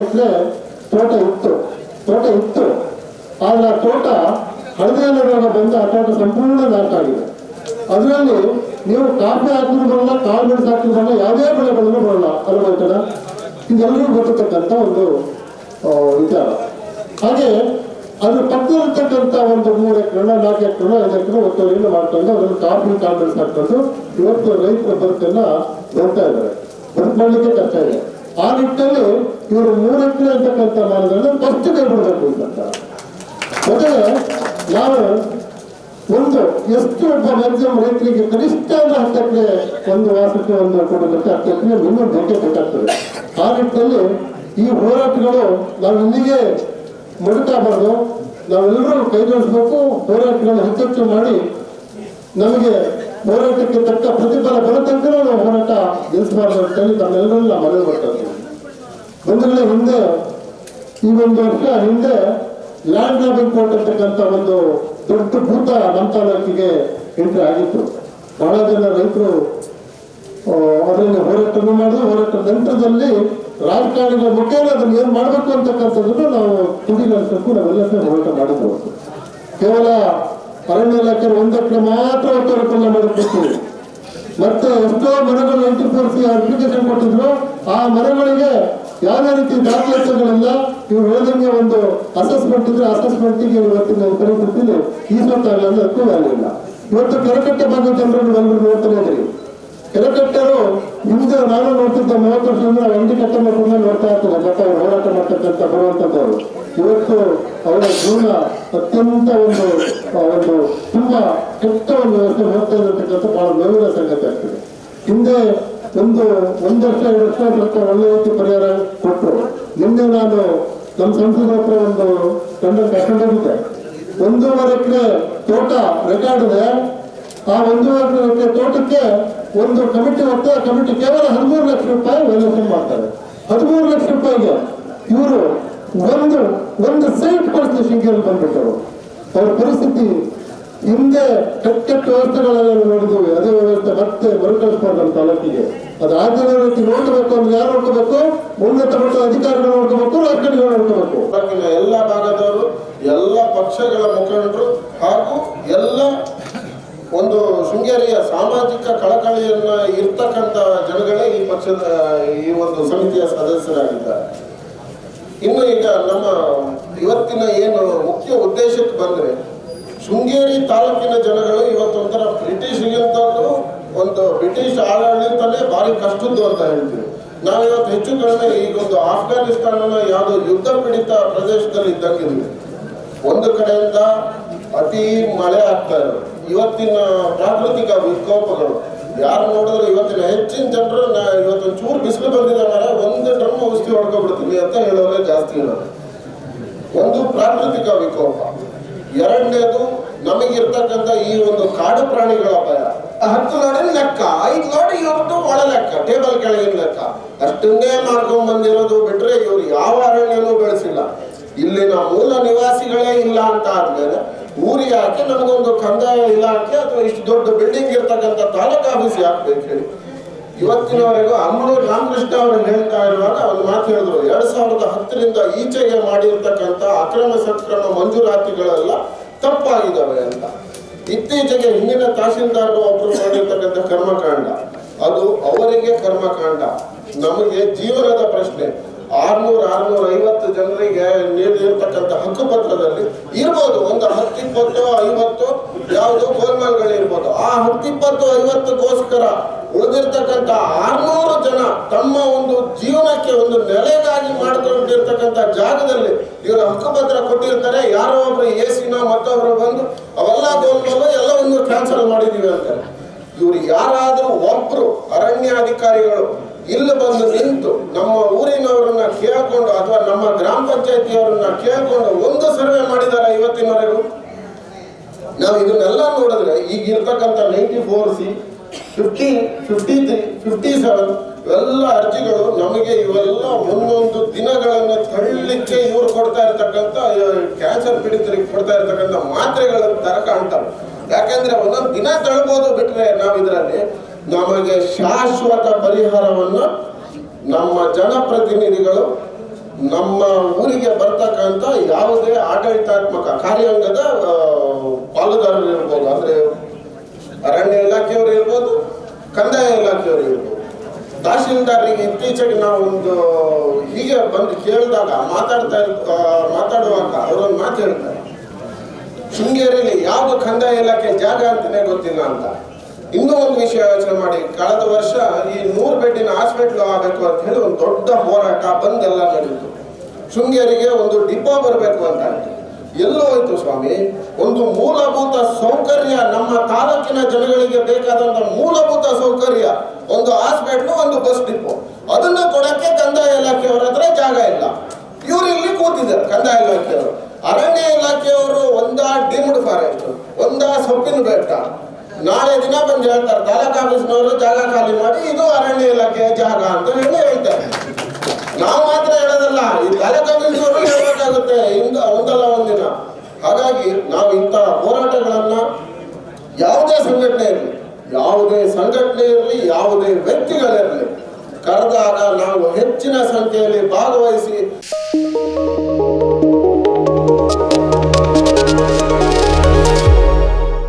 ತೋಟ ಇತ್ತು. ತೋಟ ಇತ್ತು. ಆದ್ರೆ ಆ ತೋಟ ಹಳದಿ ಬಂದ ಆ ತೋಟ ಸಂಪೂರ್ಣ ನಾಟ ಆಗಿದೆ. ಅದರಲ್ಲಿ ನೀವು ಕಾಫಿ ಹಾಕಿದ್ರು ಬರಲ್ಲ, ಕಾಳು ಹಾಕಿದ್ರು ಬರಲ್ಲ, ಯಾವುದೇ ಬೆಳೆ ಬೆಳೆದ್ರು ಬರಲ್ಲ. ಅಲ್ವಾ ಇದೆಲ್ಲರಿಗೂ ಗೊತ್ತಿರ್ತಕ್ಕಂಥ ಒಂದು ವಿಚಾರ. ಹಾಗೆ ಅದ್ರ ಪಕ್ಕದಲ್ಲಿರ್ತಕ್ಕಂಥ ಒಂದು ಮೂರು ಎಕರೆ ನಾಲ್ಕು ಎಕರೆ ಐದು ಎಕರೆ ಒತ್ತುವರಿಯನ್ನು ಮಾಡ್ಕೊಂಡು ಅದನ್ನು ಕಾಫಿ, ಕಾಳು ಮೆಣಸು ಇವತ್ತು ರೈತರ ಬದುಕನ್ನ ನೋಡ್ತಾ ಇದ್ದಾರೆ. ಬದುಕು ಮಾಡ್ಲಿಕ್ಕೆ ಕಷ್ಟ ಇದೆ. ಆ ನಿಟ್ಟಿನಲ್ಲಿ ಇವರು ಮೂರಕ್ಕೆ ಅಂತಕ್ಕಂಥ ಮಾನದಂಡ ಫಸ್ಟ್ ಕೈ ಬಿಡಬೇಕು ಅಂತ ನಾವು ಒಂದು, ಎಷ್ಟು ಒಬ್ಬ ಮಧ್ಯಮ ರೈತರಿಗೆ ಕನಿಷ್ಠ ಅಂದ್ರೆ ಹತ್ತಕ್ಕೆ ಒಂದು ವಾಸಕ್ಕೆ ಒಂದು ಕುಟುಂಬಕ್ಕೆ ಹತ್ತು ಎಕರೆ ಮಿನಿಮಮ್ ಬೇಕೇ ಬೇಕಾಗ್ತದೆ. ಆ ನಿಟ್ಟಿನಲ್ಲಿ ಈ ಹೋರಾಟಗಳು ನಾವು ಇಲ್ಲಿಗೆ ನಾವೆಲ್ಲರೂ ಕೈ ಜೋಡಿಸ್ಬೇಕು, ಹೋರಾಟಗಳನ್ನು ಹೆಚ್ಚೆಚ್ಚು ಮಾಡಿ ನಮಗೆ ಹೋರಾಟಕ್ಕೆ ತಕ್ಕ ಪ್ರತಿಫಲ ಬರೋ ತನಕ ನಾವು ಹೋರಾಟ ನಿಲ್ಲಿಸಬಾರ್ದು ಅಂತ ಹೇಳಿ ನಮ್ಮೆಲ್ಲರನ್ನ ಮನವಿ ಮಾಡ್ತಾ ಇದ್ದೀವಿ. ಬಂಧುಗಳೇ ಹಿಂದೆ, ಈ ಒಂದು ವರ್ಷ ಹಿಂದೆ ಲ್ಯಾಂಡ್ ಲ್ಯಾಬಿಂಗ್ ಕೋರ್ಟ್ ಅಂತಕ್ಕಂಥ ಒಂದು ದೊಡ್ಡ ಭೂತ ನಮ್ಮ ತಾಲೂಕಿಗೆ ಎಂಟ್ರಿ ಆಗಿತ್ತು. ಬಹಳ ಜನ ರೈತರು ಅದರಲ್ಲಿ ಹೋರಾಟವನ್ನು ಮಾಡಿದ್ರು. ಹೋರಾಟ ನಂತರದಲ್ಲಿ ರಾಜಕಾರಣಿಗಳ ಮುಖೇನ ಅದನ್ನು ಏನ್ ಮಾಡಬೇಕು ಅಂತಕ್ಕಂಥದ್ದನ್ನು ನಾವು ತುಡಿಗಲಿಸಕ್ಕೂ ನಾವೆಲ್ಲ ಸೇರಿ ಹೋರಾಟ ಮಾಡಿದ್ರು ಕೇವಲ ಅರಣ್ಯ ಇಲಾಖೆ ಒಂದಕ್ಕೆ ಮಾತ್ರ ಒತ್ತಡಕ್ಕೆಲ್ಲ ಮಾಡಬೇಕು ಮತ್ತೆ ಎಷ್ಟೋ ಮನೆಗಳು ಎಂಟ್ರಿ ಅಪ್ಲಿಕೇಶನ್ ಕೊಟ್ಟಿದ್ರು. ಆ ಮನೆಗಳಿಗೆ ಯಾವುದೇ ರೀತಿ ದಾಖಲಾತಿಗಳಿಲ್ಲ ಇವ್ರು ಹೇಳಿದಂಗೆ ಒಂದು ಅಸೆಸ್ಮೆಂಟ್ ಇದ್ರೆ ಅಸೆಸ್ಮೆಂಟ್ಗೆ ಇವತ್ತಿನ ಕರೆ ಈ ಸ್ವತ್ತಾಗಲ್ಲ ಅಂದ್ರೆ ಅದಕ್ಕೂ ಇಲ್ಲ ಇವತ್ತು ಕೆರೆಕಟ್ಟೆ ಭಾಗದ ಜನರನ್ನು ಎಲ್ಲರೂ ನೋಡ್ತಾನೆ ಇದ್ರಿ ಕೆರೆಕಟ್ಟರು ಹಿಂದೆ ನಾನು ನೋಡ್ತಿದ್ದ ಮೂವತ್ತು ವರ್ಷದಿಂದ ಅಂಗಡಿ ಕಟ್ಟೆ ಮಾಡ್ಕೊಂಡು ನೋಡ್ತಾ ಇರ್ತಾರೆ ಮತ್ತೆ ಹೋರಾಟ ಮಾಡ್ತಕ್ಕಂಥ ಬರುವಂತದ್ದವರು ಇವತ್ತು ಜೀವನ ಅತ್ಯಂತ ಒಂದು ಒಂದು ತುಂಬಾ ಕೆಟ್ಟ ಒಂದು ವ್ಯವಸ್ಥೆ ಹೋಗ್ತಾ ಇರತಕ್ಕಂಥ ಬಹಳ ನೋವಿನ ಸಂಗತಿ ಆಗ್ತದೆ. ಹಿಂದೆ ಒಂದು ಒಂದು ವರ್ಷ, ಎರಡು ವರ್ಷ ಸ್ವಲ್ಪ ಒಳ್ಳೆ ರೀತಿ ಪರಿಹಾರ ಕೊಟ್ಟರು ನಿನ್ನೆ ನಾನು ನಮ್ಮ ಸಂಸದ ಹತ್ರ ಒಂದು ತಂಡ ಕರ್ಕೊಂಡೋಗಿದ್ದೆ ಒಂದೂವರೆ ಎಕರೆ ತೋಟ ರೆಕಾರ್ಡ್ ಇದೆ. ಆ ಒಂದೂವರೆ ಎಕರೆ ತೋಟಕ್ಕೆ ಒಂದು ಕಮಿಟಿ ಹೊತ್ತ ಕಮಿಟಿ ಕೇವಲ ಹದಿಮೂರು ಲಕ್ಷ ರೂಪಾಯಿ ವ್ಯಾಲ್ಯೂಷನ್ ಮಾಡ್ತಾರೆ. ಹದಿಮೂರು ಲಕ್ಷ ರೂಪಾಯಿಗೆ ಇವರು ಒಂದು ಒಂದು ಸೈಟ್ ಕೊಡಿಸಿ ಶೃಂಗೇರಿ ಬಂದ್ಬಿಟ್ಟರು ಅವ್ರ ಪರಿಸ್ಥಿತಿ ಹಿಂದೆ ಕೆಟ್ಟ ಕೆಟ್ಟ ವ್ಯವಸ್ಥೆಗಳೆಲ್ಲ ನೋಡಿದ್ವಿ. ಅದೇ ವ್ಯವಸ್ಥೆ ಮತ್ತೆ ಮರುಕಳಿಸ್ಬಾರ್ದು ನಮ್ಮ ತಾಲೂಕಿಗೆ. ಅದು ಆಗಿರೋ ರೀತಿ ನೋಡ್ಕೋಬೇಕು ಅಂದ್ರೆ ಯಾರು ನೋಡ್ಕೋಬೇಕು? ಉನ್ನತ ಮಟ್ಟದ ಅಧಿಕಾರಿಗಳು ನೋಡ್ಕೋಬೇಕು ರಾಜಕಾರಣಿಗಳು ನೋಡ್ಕೋಬೇಕು. ಎಲ್ಲ ಭಾಗದವರು, ಎಲ್ಲ ಪಕ್ಷಗಳ ಮುಖಂಡರು ಹಾಗೂ ಎಲ್ಲ ಒಂದು ಶೃಂಗೇರಿಯ ಸಾಮಾಜಿಕ ಕಳಕಳಿಯನ್ನ ಇರ್ತಕ್ಕಂಥ ಜನಗಳೇ ಈ ಪಕ್ಷದ, ಈ ಒಂದು ಸಮಿತಿಯ ಸದಸ್ಯರಾಗಿದ್ದಾರೆ. ಇನ್ನು ಈಗ ನಮ್ಮ ಇವತ್ತಿನ ಏನು ಮುಖ್ಯ ಉದ್ದೇಶಕ್ಕೆ ಬಂದ್ರೆ, ಶೃಂಗೇರಿ ತಾಲೂಕಿನ ಜನಗಳು ಇವತ್ತೊಂಥರ ಒಂಥರ ಬ್ರಿಟಿಷ್ಗಿಂತಲೂ ಒಂದು ಬ್ರಿಟಿಷ್ ಆಡಳಿತನೇ ಭಾರಿ ಕಷ್ಟದ್ದು ಅಂತ ಹೇಳ್ತೀವಿ. ನಾವು ಇವತ್ತು ಹೆಚ್ಚು ಕಡಿಮೆ ಈಗ ಒಂದು ಆಫ್ಘಾನಿಸ್ತಾನನ ಯಾವುದೋ ಯುದ್ಧ ಪೀಡಿತ ಪ್ರದೇಶದಲ್ಲಿ ಇದ್ದಂಗಿಲ್ಲ ಒಂದು ಕಡೆಯಿಂದ ಅತಿ ಮಳೆ ಆಗ್ತಾ ಇರೋದು. ಇವತ್ತಿನ ಪ್ರಾಕೃತಿಕ ವಿಕೋಪಗಳು. ಯಾರು ನೋಡಿದ್ರು ಇವತ್ತಿನ ಹೆಚ್ಚಿನ ಜನರು ಇವತ್ತೊಂದು ಇವತ್ತು ಚೂರು ಬಿಸಿಲು ಬಂದಿದೆ ಔಷಧಿ ಹೊಡ್ಕೊಬಿಡ್ತೀವಿ ಅಂತ ಹೇಳೋರೆ ಜಾಸ್ತಿ ಇರೋದು ಒಂದು ಪ್ರಾಕೃತಿಕ ವಿಕೋಪ. ಎರಡನೇದು ನಮಗಿರ್ತಕ್ಕಂಥ ಈ ಒಂದು ಕಾಡು ಪ್ರಾಣಿಗಳ ಭಯ. ಹತ್ತು ಲಾಡಿನ ಲೆಕ್ಕ, ಐದು ನೋಡಿ ಇವತ್ತು ಒಳ ಲೆಕ್ಕ, ಟೇಬಲ್ ಕೆಳಗಿನ ಲೆಕ್ಕ. ಅಷ್ಟನ್ನೇ ಮಾಡ್ಕೊಂಡ್ ಬಂದಿರೋದು ಬಿಟ್ರೆ ಇವ್ರು ಯಾವ ಅರಣ್ಯನೂ ಬೆಳೆಸಿಲ್ಲ. ಇಲ್ಲಿನ ಮೂಲ ನಿವಾಸಿಗಳೇ ಇಲ್ಲ ಅಂತ ಆದ್ಮೇಲೆ ಊರಿ ಯಾಕೆ ನಮಗೊಂದು ಕಂದಾಯ ಇಲಾಖೆ ಅಥವಾ ಇಷ್ಟು ದೊಡ್ಡ ಬಿಲ್ಡಿಂಗ್ ಇರ್ತಕ್ಕಂಥ ತಾಲೂಕು ಆಫೀಸ್ ಯಾಕೆ ಹೇಳಿ. ಇವತ್ತಿನವರೆಗೂ ಅಮ್ಮನೂರು ರಾಮಕೃಷ್ಣ ಅವರು ಹೇಳ್ತಾ ಇರುವಾಗ ಒಂದು ಮಾತು ಹೇಳಿದ್ರು. ಎರಡ್ ಸಾವಿರದ ಹತ್ತರಿಂದ ಈಚೆಗೆ ಮಾಡಿರ್ತಕ್ಕಂಥ ಅಕ್ರಮ ಸಕ್ರಮ ಮಂಜೂರಾತಿಗಳೆಲ್ಲ ತಪ್ಪಾಗಿದ್ದಾವೆ ಅಂತ. ಇತ್ತೀಚೆಗೆ ಹಿಂದಿನ ತಹಸೀಲ್ದಾರ್ ಒಬ್ರು ಮಾಡಿರ್ತಕ್ಕಂಥ ಕರ್ಮಕಾಂಡ. ಅದು ಅವರಿಗೆ ಕರ್ಮಕಾಂಡ. ನಮಗೆ ಜೀವನದ ಪ್ರಶ್ನೆ. ಆರ್ನೂರ ಆರ್ನೂರ ಐವತ್ತು ಜನರಿಗೆ ನೀಡಿರ್ತಕ್ಕಂಥ ಹಕ್ಕುಪತ್ರದಲ್ಲಿ ಇರ್ಬೋದು. ಒಂದು ಹತ್ತಿಪ್ಪತ್ತು ಐವತ್ತು ಯಾವುದೋ ಗೋಲ್ಮಾಲ್ಗಳು ಇರ್ಬೋದು. ಆ ಹತ್ತಿಪ್ಪತ್ತು ಐವತ್ತಕ್ಕೋಸ್ಕರ ಉಳಿದಿರ್ತಕ್ಕಂಥ ಆರ್ನೂರು ಜನ ತಮ್ಮ ಒಂದು ಜೀವನಕ್ಕೆ ಒಂದು ನೆಲೆಗಾಗಿ ಮಾಡಿಕೊಂಡಿರ್ತಕ್ಕಂಥ ಜಾಗದಲ್ಲಿ ಇವರು ಹಕ್ಕುಪತ್ರ ಕೊಟ್ಟಿರ್ತಾರೆ. ಯಾರೋ ಒಬ್ರು ಎ ಸಿನ ಮತ್ತೊಬ್ರು ಬಂದು ಅವೆಲ್ಲ ಬಂದು ಎಲ್ಲವನ್ನು ಕ್ಯಾನ್ಸಲ್ ಮಾಡಿದೀವಿ ಅಂತಾರೆ ಇವರು ಯಾರಾದರೂ ಒಬ್ರು ಅರಣ್ಯಾಧಿಕಾರಿಗಳು ಇಲ್ಲಿ ಬಂದು ನಿಂತು ನಮ್ಮ ಊರಿನವರನ್ನ ಕೇಳಿಕೊಂಡು ಅಥವಾ ನಮ್ಮ ಗ್ರಾಮ ಪಂಚಾಯತಿಯವರನ್ನ ಕೇಳಿಕೊಂಡು ಒಂದು ಸರ್ವೆ ಮಾಡಿದ್ದಾರೆ ಇವತ್ತಿನವರೆಗೂ. ನಾವು ಇದನ್ನೆಲ್ಲ ನೋಡಿದ್ರೆ ಈಗ ಇರ್ತಕ್ಕಂಥ ninety four C fifty fifty three fifty seven ಇವೆಲ್ಲ ಅರ್ಜಿಗಳು ನಮಗೆ ಇವೆಲ್ಲ ಒಂದೊಂದು ದಿನಗಳನ್ನು ತಳ್ಳಲಿಕ್ಕೆ ಇವರು ಕೊಡ್ತಾ ಇರ್ತಕ್ಕಂಥ ಕ್ಯಾನ್ಸರ್ ಪೀಡಿತರಿಗೆ ಕೊಡ್ತಾ ಇರ್ತಕ್ಕಂಥ ಮಾತ್ರೆಗಳ ತರ ಕಾಣ್ತವೆ. ಯಾಕಂದ್ರೆ ಒಂದೊಂದು ದಿನ ತಳ್ಬೋದು ಬಿಟ್ರೆ ನಾವು ಇದರಲ್ಲಿ ನಮಗೆ ಶಾಶ್ವತ ಪರಿಹಾರವನ್ನು ನಮ್ಮ ಜನಪ್ರತಿನಿಧಿಗಳು ನಮ್ಮ ಊರಿಗೆ ಬರ್ತಕ್ಕಂಥ ಯಾವುದೇ ಆಡಳಿತಾತ್ಮಕ ಕಾರ್ಯಾಂಗದ ಪಾಲುದಾರರು ಇರ್ಬೋದು ಅಂದ್ರೆ ಅರಣ್ಯ ಇಲಾಖೆಯವರು ಇರ್ಬೋದು ಕಂದಾಯ ಇಲಾಖೆಯವರು ಇರ್ಬೋದು ತಹಶೀಲ್ದಾರರಿಗೆ ಇತ್ತೀಚೆಗೆ ನಾವು ಒಂದು ಹೀಗೆ ಬಂದು ಕೇಳಿದಾಗ, ಮಾತಾಡ್ತಾ ಮಾತಾಡುವಾಗ ಅವರೊಂದು ಮಾತು ಹೇಳ್ತಾರೆ. ಶೃಂಗೇರಿಯಲ್ಲಿ ಯಾವುದು ಕಂದಾಯ ಇಲಾಖೆ ಜಾಗ ಅಂತಲೇ ಗೊತ್ತಿಲ್ಲ ಅಂತ. ಇನ್ನೂ ಒಂದು ವಿಷಯ ಯೋಚನೆ ಮಾಡಿ, ಕಳೆದ ವರ್ಷ ಈ ನೂರು ಬೆಡ್ಡಿನ ಹಾಸ್ಪಿಟ್ಲ್ ಆಗಬೇಕು ಅಂತ ಹೇಳಿ ಒಂದು ದೊಡ್ಡ ಹೋರಾಟ ಬಂದೆಲ್ಲ ನಡೆಯಿತು. ಶೃಂಗೇರಿಗೆ ಒಂದು ಡಿಪೋ ಬರಬೇಕು ಅಂತ ಆಯ್ತು. ಎಲ್ಲೋ ಹೋಯ್ತು ಸ್ವಾಮಿ. ಒಂದು ಮೂಲಭೂತ ಸೌಕರ್ಯ ನಮ್ಮ ತಾಲೂಕಿನ ಜನಗಳಿಗೆ ಬೇಕಾದಂತ ಮೂಲಭೂತ ಸೌಕರ್ಯ. ಒಂದು ಹಾಸ್ಪಿಟ್ಲು, ಒಂದು ಬಸ್ ಡಿಪೋ. ಅದನ್ನ ಕೊಡಕ್ಕೆ ಕಂದಾಯ ಇಲಾಖೆಯವರ ಹತ್ರ ಜಾಗ ಇಲ್ಲ. ಇವರು ಇಲ್ಲಿ ಕೂತಿದ್ದಾರೆ, ಕಂದಾಯ ಇಲಾಖೆಯವರು. ಅರಣ್ಯ ಇಲಾಖೆಯವರು ಒಂದಾ ಡಿಮ್ಡ್ ಫಾರೆಸ್ಟ್, ಒಂದಾ ಸೊಪ್ಪಿನ ಬೆಟ್ಟ. ನಾಳೆ ದಿನ ಬಂದು ಹೇಳ್ತಾರೆ, ತಾಲೂಕು ಆಫೀಸ್ನವರು ಜಾಗ ಖಾಲಿ ಮಾಡಿ ಇದು ಅರಣ್ಯ ಇಲಾಖೆಯ ಜಾಗ ಅಂತ ಹೇಳಿ ಹೇಳ್ತಾರೆ. ಹಾಗಾಗಿ ನಾವು ಇಂತಹ ಹೋರಾಟಗಳನ್ನ ಯಾವುದೇ ಸಂಘಟನೆ ಇರಲಿ ಯಾವುದೇ ಸಂಘಟನೆ ಇರಲಿ ಯಾವುದೇ ವ್ಯಕ್ತಿಗಳಿರಲಿ ಕರೆದಾಗ ನಾವು ಹೆಚ್ಚಿನ ಸಂಖ್ಯೆಯಲ್ಲಿ ಭಾಗವಹಿಸಿ